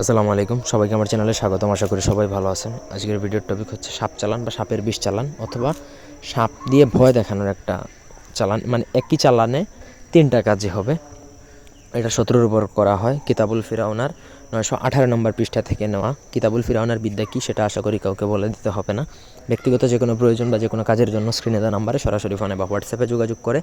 আসসালামু আলাইকুম। সবাইকে আমার চ্যানেলে স্বাগতম। আশা করি সবাই ভালো আছেন। আজকের ভিডিওর টপিক হচ্ছে সাপ চালান বা সাপের বিষ চালান অথবা সাপ দিয়ে ভয় দেখানোর একটা চালান। মানে একই চালানে তিনটা কাজই হবে। এটা শত্রুর উপর করা হয়, কিতাবুল ফিরাউনার। নয়শো আঠারো নম্বর পৃষ্ঠা থেকে নেওয়া। কিতাবুল ফিরাউনার বিদ্যা কী সেটা আশা করি কাউকে বলে দিতে হবে না। ব্যক্তিগত যে কোনো প্রয়োজন বা যে কোনো কাজের জন্য স্ক্রিনে দেওয়া নাম্বারে সরাসরি ফোনে বা হোয়াটসঅ্যাপে যোগাযোগ করে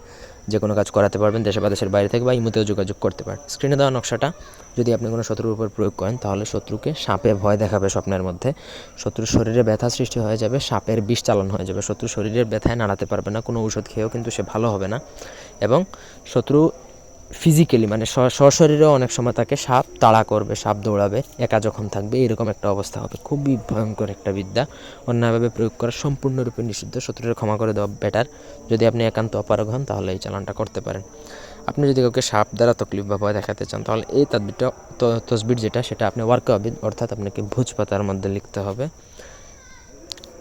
যে কোনো কাজ করাতে পারবেন, দেশে বা দেশের বাইরে থেকে বা ইমুতেও যোগাযোগ করতে পারেন। স্ক্রিনে দেওয়া নকশাটা যদি আপনি কোনো শত্রুর উপর প্রয়োগ করেন, তাহলে শত্রুকে সাপে ভয় দেখাবে স্বপ্নের মধ্যে। শত্রুর শরীরে ব্যথা সৃষ্টি হয়ে যাবে, সাপের বিষ চালন হয়ে যাবে। শত্রু শরীরের ব্যথায় নাড়াতে পারবে না, কোনো ঔষধ খেয়েও কিন্তু সে ভালো হবে না। এবং শত্রু ফিজিক্যালি মানে সশরীরেও অনেক সময় তাকে সাপ তাড়া করবে, সাপ দৌড়াবে, একা যখন থাকবে, এরকম একটা অবস্থা হবে। খুবই ভয়ঙ্কর একটা বিদ্যা। অন্যায়ভাবে প্রয়োগ করা সম্পূর্ণরূপে নিষিদ্ধ। শত্রুরে ক্ষমা করে দেওয়া বেটার যদি আপনি একান্ত অপারগ হন, তাহলে এই চালানটা করতে পারেন। আপনি যদি কাউকে সাপ দ্বারা তকলিফ বা ভয় দেখাতে চান, তাহলে এই তাদবিরটা তসবির যেটা, সেটা আপনি ওয়ার্ক আবিদ অর্থাৎ আপনাকে ভুজ পাতার মধ্যে লিখতে হবে।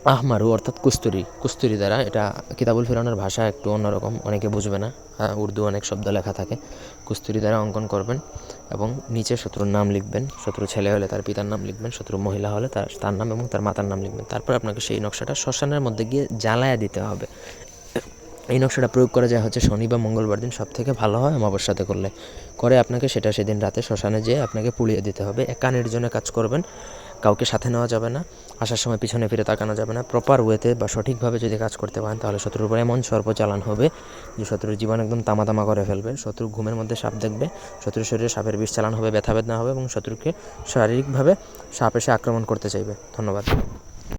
আহমারু অর্থাৎ কুস্তুরি। কুস্তুরি দ্বারা এটা কিতাবুল ফিরানোর ভাষা একটু অন্যরকম অনেকে বুঝবে না। আহ, উর্দু অনেক শব্দ লেখা থাকে। কুস্তুরি দ্বারা অঙ্কন করবেন এবং নিচে শত্রুর নাম লিখবেন। শত্রু ছেলে হলে তার পিতার নাম লিখবেন শত্রু মহিলা হলে তার তার নাম এবং তার মাতার নাম লিখবেন। তারপর আপনাকে সেই নকশাটা শ্মশানের মধ্যে গিয়ে জ্বালায়া দিতে হবে। এই নকশাটা প্রয়োগ করা যায় হচ্ছে শনি বা মঙ্গলবার দিন। সব থেকে ভালো হয় অমাবস্যাতে করলে। করে আপনাকে সেটা সেদিন রাতে শ্মশানে যেয়ে আপনাকে পুড়িয়ে দিতে হবে। একা নির্জনে কাজ করবেন। কাউকে সাথে নেওয়া যাবে না, আসার সময় পিছনে ফিরে তাকানো যাবে না। প্রপার ওয়েতে বা সঠিকভাবে যদি কাজ করতে পারেন, তাহলে শত্রুর উপর এমন সর্ব চালান হবে যে শত্রুর জীবন একদম তামাতামা তামা করে ফেলবে। শত্রু ঘুমের মধ্যে সাপ দেখবে, শত্রুর শরীরে সাপের বিষ চালান হবে ব্যথা বেদনা হবে এবং শত্রুকে শারীরিকভাবে সাপ এসে আক্রমণ করতে চাইবে। ধন্যবাদ।